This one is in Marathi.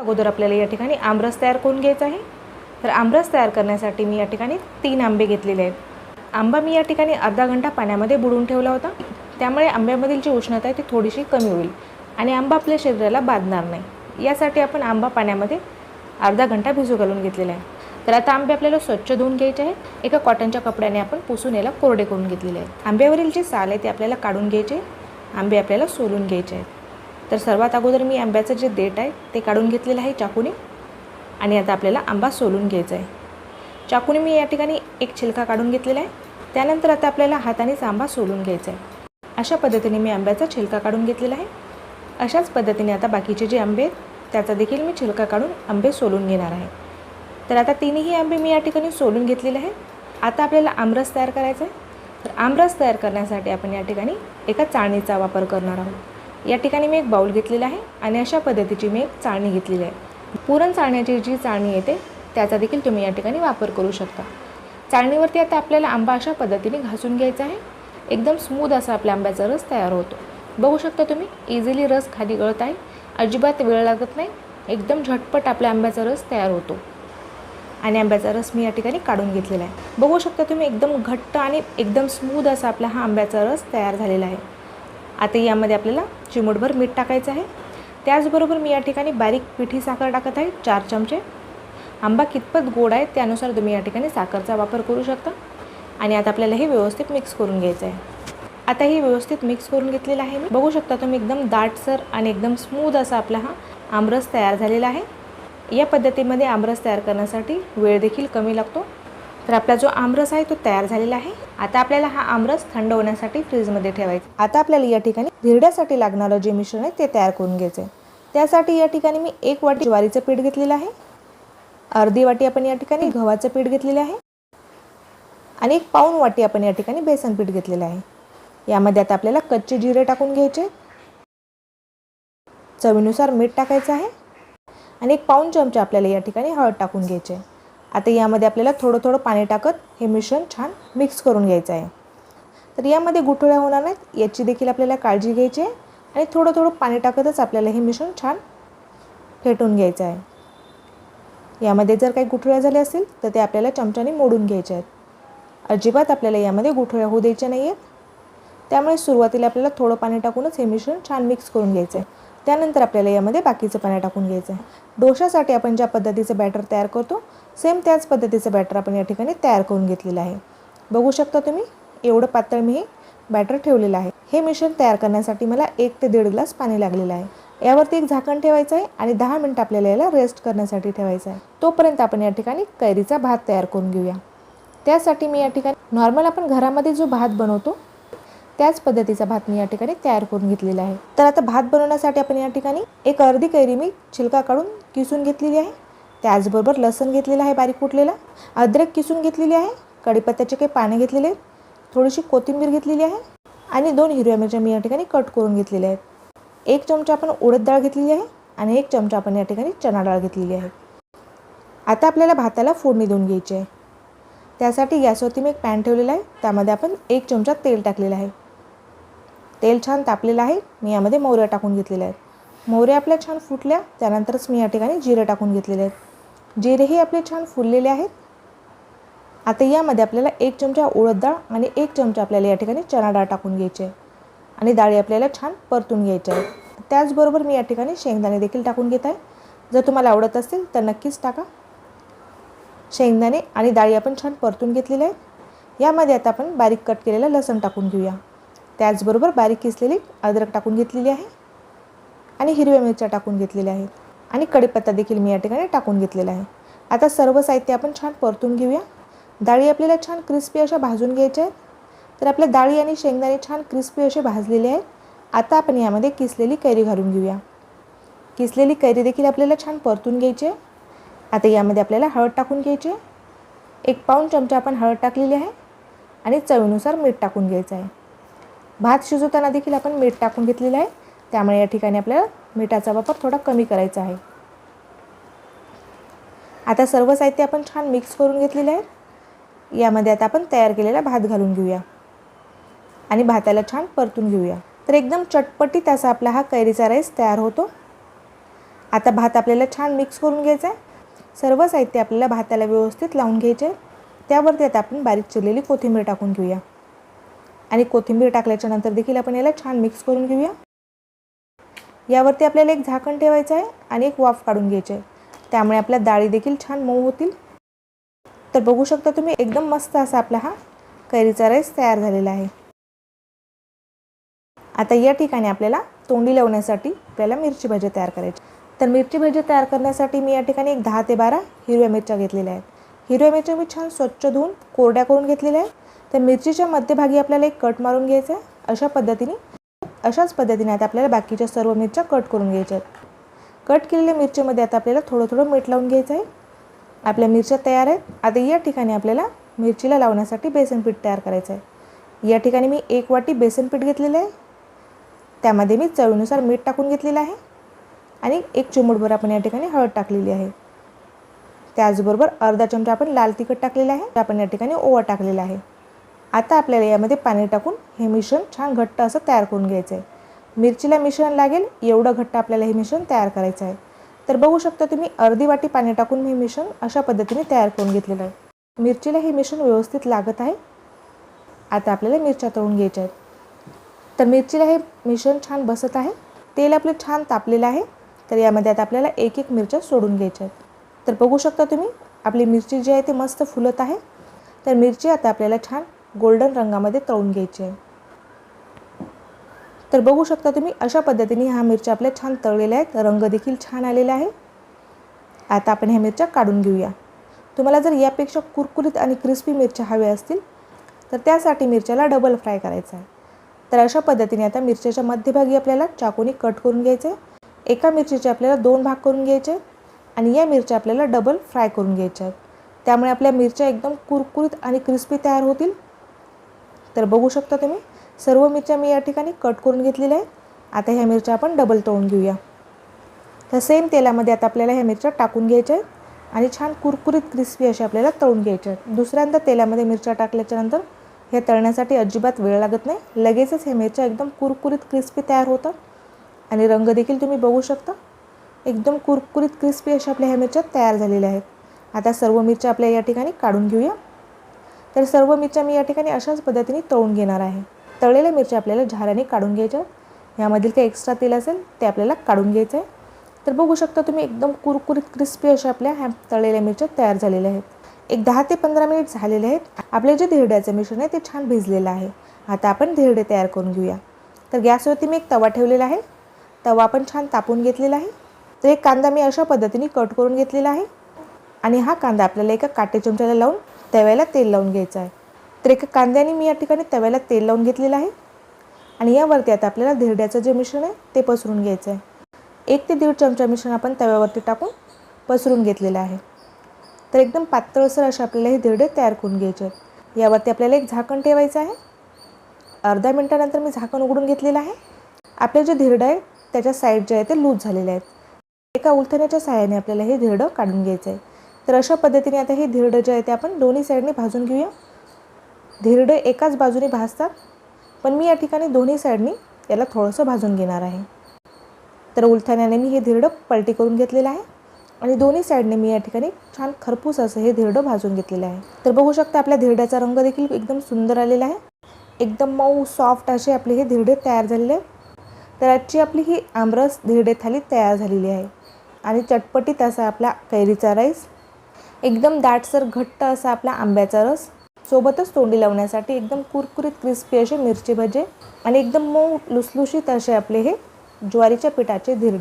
अगोदर आपल्याला या ठिकाणी आमरस तयार करून घ्यायचा आहे. तर आमरस तयार करण्यासाठी मी या ठिकाणी तीन आंबे घेतलेले आहेत. आंबा मी या ठिकाणी अर्धा घंटा पाण्यामध्ये बुडवून ठेवला होता. त्यामुळे आंब्यामधील जी उष्णता आहे ती थोडीशी कमी होईल आणि आंबा आपल्या शरीराला बाधणार नाही. यासाठी आपण आंबा पाण्यामध्ये अर्धा घंटा भिजू घालून घेतलेला आहे. तर आता आंबे आपल्याला स्वच्छ धुवून घ्यायचे आहेत. एका कॉटनच्या कपड्याने आपण पुसून याला कोरडे करून घेतलेले आहेत. आंब्यावरील जे साल आहे ते आपल्याला काढून घ्यायचे आंबे आपल्याला सोलून घ्यायचे आहेत. तर सर्वात अगोदर मी आंब्याचं जे देठ आहे ते काढून घेतलेलं आहे चाकूने. आणि आता आपल्याला आंबा सोलून घ्यायचा आहे. चाकूने मी या ठिकाणी एक छिलका काढून घेतलेला आहे. त्यानंतर आता आपल्याला हातानेच आंबा सोलून घ्यायचा आहे. अशा पद्धतीने मी आंब्याचा छिलका काढून घेतलेला आहे. अशाच पद्धतीने आता बाकीचे जे आंबे आहेत त्याचा देखील मी छिलका काढून आंबे सोलून घेणार आहे. तर आता तिन्ही आंबे मी या ठिकाणी सोलून घेतलेले आहेत. आता आपल्याला आमरस तयार करायचा आहे. तर आमरस तयार करण्यासाठी आपण या ठिकाणी एका चाळणीचा वापर करणार आहोत. या ठिकाणी मी एक बाऊल घेतलेला आहे आणि अशा पद्धतीची मी एक चाळणी घेतलेली आहे. पुरण चाळण्याची जी चाळणी येते त्याचा देखील तुम्ही या ठिकाणी वापर करू शकता. चाळणीवरती आता आपल्याला आंबा अशा पद्धतीने घासून घ्यायचा आहे. एकदम स्मूद असा आपल्या आंब्याचा रस तयार होतो. बघू शकता तुम्ही इझिली रस खाली गळत आहे. अजिबात वेळ लागत नाही. एकदम झटपट आपल्या आंब्याचा रस तयार होतो. आणि आंब्याचा रस मी या ठिकाणी काढून घेतलेला आहे. बघू शकता तुम्ही एकदम घट्ट आणि एकदम स्मूद असा आपला हा आंब्याचा रस तयार झालेला आहे. आता यामध्ये आपल्याला चिमूटभर मीठ टाकायचं आहे. त्याचबरोबर मी या ठिकाणी बारीक पिठी साखर टाकत आहे चार चमचे. आंबा कितपत गोड आहे त्यानुसार तुम्ही या ठिकाणी साखरचा वापर करू शकता. आणि आता आपल्याला हे व्यवस्थित मिक्स करून घ्यायचं आहे. आता हे व्यवस्थित मिक्स करून घेतलेलं आहे मी. बघू शकता तुम्ही एकदम दाटसर आणि एकदम स्मूद असा आपला हा आमरस तयार झालेला आहे. या पद्धतीमध्ये आमरस तयार करण्यासाठी वेळ देखील कमी लागतो. तर आपला जो आमरस आहे तो तयार झालेला आहे. आता आपल्याला हा आमरस थंड होण्यासाठी फ्रीजमध्ये ठेवायचा. आता आपल्याला या ठिकाणी धिरड्यासाठी लागणारं जे मिश्रण आहे ते तयार करून घ्यायचं आहे त्यासाठी या ठिकाणी मी एक वाटी ज्वारीचं पीठ घेतलेलं आहे. अर्धी वाटी आपण या ठिकाणी गव्हाचं पीठ घेतलेलं आहे. आणि एक पाऊन वाटी आपण या ठिकाणी बेसन पीठ घेतलेलं आहे. यामध्ये आता आपल्याला कच्चे जिरे टाकून घ्यायचे. चवीनुसार मीठ टाकायचं आहे. आणि एक पाऊण चमचा आपल्याला या ठिकाणी हळद टाकून घ्यायचे. आता यामध्ये आपल्याला थोडं थोडं पाणी टाकत हे मिश्रण छान मिक्स करून घ्यायचं आहे. तर यामध्ये गुठळ्या होणार नाहीत याची देखील आपल्याला काळजी घ्यायची आहे आणि थोडं थोडं पाणी टाकतच आपल्याला हे मिश्रण छान फेटून घ्यायचं आहे. यामध्ये जर काही गुठळ्या झाल्या असतील तर ते आपल्याला चमच्याने मोडून घ्यायचे आहेत. अजिबात आपल्याला यामध्ये गुठळ्या होऊ द्यायच्या नाही आहेत त्यामुळे सुरुवातीला आपल्याला थोडं पाणी टाकूनच हे मिश्रण छान मिक्स करून घ्यायचं आहे. त्यानंतर आपल्याला यामध्ये बाकीचं पाणी टाकून घ्यायचं आहे. डोशासाठी आपण ज्या पद्धतीचं बॅटर तयार करतो सेम त्याच पद्धतीचं बॅटर आपण या ठिकाणी तयार करून घेतलेलं आहे. बघू शकता तुम्ही एवढं पातळ मी हे बॅटर ठेवलेलं आहे. हे मिश्रण तयार करण्यासाठी मला एक ते दीड ग्लास पाणी लागलेलं आहे. यावरती एक झाकण ठेवायचं आहे आणि दहा मिनटं आपल्याला याला रेस्ट करण्यासाठी ठेवायचं आहे. तोपर्यंत आपण या ठिकाणी कैरीचा भात तयार करून घेऊया. त्यासाठी मी या ठिकाणी नॉर्मल आपण घरामध्ये जो भात बनवतो त्याच पद्धतीचा भात मी या ठिकाणी तयार करून घेतलेला आहे. तर आता भात बनवण्यासाठी आपण या ठिकाणी एक अर्धी कैरी मी छिलका काढून किसून घेतलेली आहे. त्याचबरोबर लसण घेतलेलं आहे बारीक कुटलेला. अद्रक किसून घेतलेली आहे. कढीपत्त्याचे काही पाने घेतलेले आहेत. थोडीशी कोथिंबीर घेतलेली आहे. आणि दोन हिरव्या मिरच्या मी या ठिकाणी कट करून घेतलेल्या आहेत. एक चमचा आपण उडद डाळ घेतलेली आहे आणि एक चमचा आपण या ठिकाणी चणा डाळ घेतलेली आहे. आता आपल्याला भाताला फोडणी देऊन घ्यायची आहे. त्यासाठी गॅसवरती मी एक पॅन ठेवलेला आहे. त्यामध्ये आपण एक चमचा तेल टाकलेलं आहे. तेल छान तापलेलं आहे. मी यामध्ये मोहऱ्या टाकून घेतलेल्या आहेत. मोहऱ्या आपल्या छान फुटल्या त्यानंतरच मी या ठिकाणी जिरे टाकून घेतलेले आहेत. जिरेही आपले छान फुललेले आहेत. आता यामध्ये आपल्याला एक चमचा उडद डाळ आणि एक चमचा आपल्याला या ठिकाणी चणा डाळ टाकून घ्यायची आहे. आणि डाळी आपल्याला छान परतून घ्यायची आहे. त्याचबरोबर मी या ठिकाणी शेंगदाणे देखील टाकून घेत आहे. जर तुम्हाला आवडत असेल तर नक्कीच टाका. शेंगदाणे आणि डाळी आपण छान परतून घेतलेली आहेत. यामध्ये आता आपण बारीक कट केलेलं लसण टाकून घेऊया. त्याचबरोबर बारीक किसलेली अद्रक टाकून घेतलेली आहे आणि हिरव्या मिरच्या टाकून घेतलेल्या आहेत. आणि कढीपत्ता देखील मी या ठिकाणी टाकून घेतलेला आहे. आता सर्व साहित्य आपण छान परतून घेऊया. डाळी आपल्याला छान क्रिस्पी अशा भाजून घ्यायच्या आहेत. तर आपल्या डाळी आणि शेंगदाणे छान क्रिस्पी असे भाजलेले आहेत. आता आपण यामध्ये किसलेली कैरी घालून घेऊया. किसलेली कैरी देखील आपल्याला छान परतून घ्यायची आहे. आता यामध्ये आपल्याला हळद टाकून घ्यायची आहे. एक पाऊण चमचा आपण हळद टाकलेली आहे. आणि चवीनुसार मीठ टाकून घ्यायचं आहे. भात शिजवताना देखील आपण मीठ टाकून घेतलेलं आहे. त्यामुळे या ठिकाणी आपल्याला मिठाचा वापर थोडा कमी करायचा आहे. आता सर्व साहित्य आपण छान मिक्स करून घेतलेलं आहे. यामध्ये आता आपण तयार केलेला भात घालून घेऊया. आणि भाताला छान परतून घेऊया. तर एकदम चटपटीत असा आपला हा कैरीचा राईस तयार होतो. आता भात आपल्याला छान मिक्स करून घ्यायचा आहे. सर्व साहित्य आपल्याला भाताला व्यवस्थित लावून घ्यायचे त्यावरती आता आपण बारीक चिरलेली कोथिंबीर टाकून घेऊया. आणि कोथिंबीर टाकल्याच्या नंतर देखील आपण याला छान मिक्स करून घेऊया. यावरती आपल्याला एक झाकण ठेवायचं आहे आणि एक वाफ काढून घ्यायची आहे. त्यामुळे आपल्या डाळी देखील छान मऊ होतील. तर बघू शकता तुम्ही एकदम मस्त असा आपला हा कैरीचा राईस तयार झालेला आहे. आता या ठिकाणी आपल्याला तोंडी लावण्यासाठी आपल्याला मिरची भजी तयार करायची. तर मिरची भजी तयार करण्यासाठी मी या ठिकाणी एक दहा ते बारा हिरव्या मिरच्या घेतलेल्या आहेत. हिरव्या मिरच्या मी छान स्वच्छ धुवून कोरड्या करून घेतलेल्या आहेत. तर मिरचीच्या मध्यभागी आपल्याला एक कट मारून घ्यायचा आहे. अशा पद्धतीने अशाच पद्धतीने आता आपल्याला बाकीच्या सर्व मिरच्या कट करून घ्यायच्या आहेत. कट केलेल्या मिरचीमध्ये आता आपल्याला थोडं थोडं मीठ लावून घ्यायचं आहे. आपल्या मिरच्या तयार आहेत. आता या ठिकाणी आपल्याला मिरचीला लावण्यासाठी बेसन पीठ तयार करायचं आहे. या ठिकाणी मी एक वाटी बेसन पीठ घेतलेलं आहे. त्यामध्ये मी चवीनुसार मीठ टाकून घेतलेलं आहे. आणि एक चिमूटभर आपण या ठिकाणी हळद टाकलेली आहे. त्याचबरोबर अर्धा चमचा आपण लाल तिखट टाकलेला आहे. आपण या ठिकाणी ओवा टाकलेला आहे. आता आपल्याला यामध्ये पाणी टाकून हे मिश्रण छान घट्ट असं तयार करून घ्यायचं आहे. मिरचीला मिश्रण लागेल एवढं घट्ट आपल्याला हे मिश्रण तयार करायचं आहे. तर बघू शकता तुम्ही अर्धी वाटी पाणी टाकून हे मिश्रण अशा पद्धतीने तयार करून घेतलेलं आहे. मिरचीला हे मिश्रण व्यवस्थित लागत आहे. आता आपल्याला मिरच्या तळून घ्यायच्या आहेत. तर मिरचीला हे मिश्रण छान बसत आहे. तेल आपलं छान तापलेलं आहे. तर यामध्ये आता आपल्याला एक एक मिरच्या सोडून घ्यायच्या आहेत. तर बघू शकता तुम्ही आपली मिरची जी आहे ती मस्त फुलत आहे. तर मिरची आता आपल्याला छान गोल्डन रंगामध्ये तळून घ्यायची. आहे तर बघू शकता तुम्ही अशा पद्धतीने ह्या मिरच्या आपल्या छान तळलेल्या आहेत. रंग देखील छान आलेला आहे. आता आपण ह्या मिरच्या काढून घेऊया. तुम्हाला जर यापेक्षा कुरकुरीत आणि क्रिस्पी मिरच्या हव्या असतील तर त्यासाठी मिरच्याला डबल फ्राय करायचा आहे. तर अशा पद्धतीने आता मिरच्याच्या मध्यभागी आपल्याला चाकूने कट करून घ्यायचे. आहे. एका मिरचीचे आपल्याला दोन भाग करून घ्यायचे आणि या मिरच्या आपल्याला डबल फ्राय करून घ्यायच्या आहेत. त्यामुळे आपल्या मिरच्या एकदम कुरकुरीत आणि क्रिस्पी तयार होतील. तर बघू शकता तुम्ही. सर्व मिरच्या मी या ठिकाणी कट करून घेतलेल्या आहेत. आता ह्या मिरच्या आपण डबल तळून घेऊया. तर सेम तेलामध्ये आता आपल्याला ह्या मिरच्या टाकून घ्यायच्या आहेत आणि छान कुरकुरीत क्रिस्पी अशा आपल्याला तळून घ्यायच्या आहेत. दुसऱ्यांदा तेलामध्ये मिरच्या टाकल्याच्यानंतर हे तळण्यासाठी अजिबात वेळ लागत नाही. लगेचच हे मिरच्या एकदम कुरकुरीत क्रिस्पी तयार होतात आणि रंग देखील तुम्ही बघू शकता. एकदम कुरकुरीत क्रिस्पी अशा आपल्या ह्या मिरच्या तयार झालेल्या आहेत. आता सर्व मिरच्या आपल्या या ठिकाणी काढून घेऊया. तर सर्व मिरच्या मी या ठिकाणी अशाच पद्धतीने तळून घेणार आहे. तळलेल्या मिरच्या आपल्याला झाऱ्याने काढून घ्यायच्या. यामधील काही एक्स्ट्रा तेल असेल ते आपल्याला काढून घ्यायचं आहे. तर बघू शकता तुम्ही एकदम कुरकुरीत क्रिस्पी अशा आपल्या ह्या तळलेल्या मिरच्या तयार झालेल्या आहेत. एक दहा ते पंधरा मिनिट झालेले आहेत. आपले जे धिरड्याचं मिश्रण आहे ते छान भिजलेलं आहे. आता आपण धिरडे तयार करून घेऊया. तर गॅसवरती मी एक तवा ठेवलेला आहे. तवा पण छान तापून घेतलेला आहे. तर एक कांदा मी अशा पद्धतीने कट करून घेतलेला आहे. आणि हा कांदा आपल्याला एका काटे चमच्याला लावून तव्याला तेल लावून घ्यायचं आहे. तर एका कांद्याने मी या ठिकाणी तव्याला तेल लावून घेतलेलं आहे. आणि यावरती आता आपल्याला धिरड्याचं जे मिश्रण आहे ते पसरून घ्यायचं आहे. एक ते दीड चमचा मिश्रण आपण तव्यावरती टाकून पसरून घेतलेलं आहे. तर एकदम पातळसर असे आपल्याला हे धिरडे तयार करून घ्यायचे आहेत. यावरती आपल्याला एक झाकण ठेवायचं आहे. अर्धा मिनटानंतर मी झाकण उघडून घेतलेलं आहे. आपले जे धिरडं आहे त्याच्या साईड जे आहे ते लूज झालेले आहेत. एका उलथण्याच्या सहाय्याने आपल्याला हे धिरडं काढून घ्यायचं आहे. तर अशा पद्धतीने आता हे धिरडं जे आहे ते आपण दोन्ही साईडने भाजून घेऊया. धिरडं एकाच बाजूने भाजतात पण मी या ठिकाणी दोन्ही साईडनी याला थोडंसं भाजून घेणार आहे. तर उलथाण्याने मी हे धिरडं पलटी करून घेतलेलं आहे आणि दोन्ही साईडने मी या ठिकाणी छान खरपूस असं हे धिरडं भाजून घेतलेलं आहे. तर बघू शकता आपल्या धिरड्याचा रंग देखील एकदम सुंदर आलेला आहे. एकदम मऊ सॉफ्ट असे आपले हे धिरडे तयार झालेले तर आजची आपली ही आमरस धिरडे थाली तयार झालेली आहे. आणि चटपटीत असा आपला कैरीचा राईस. एकदम दाटसर घट्ट असा आपला आंब्याचा रस. सोबतच तोंडी लावण्यासाठी एकदम कुरकुरीत क्रिस्पी असे मिरची भजे आणि एकदम मऊ लुसलुशीत असे आपले हे ज्वारीच्या पिठाचे धिरडे.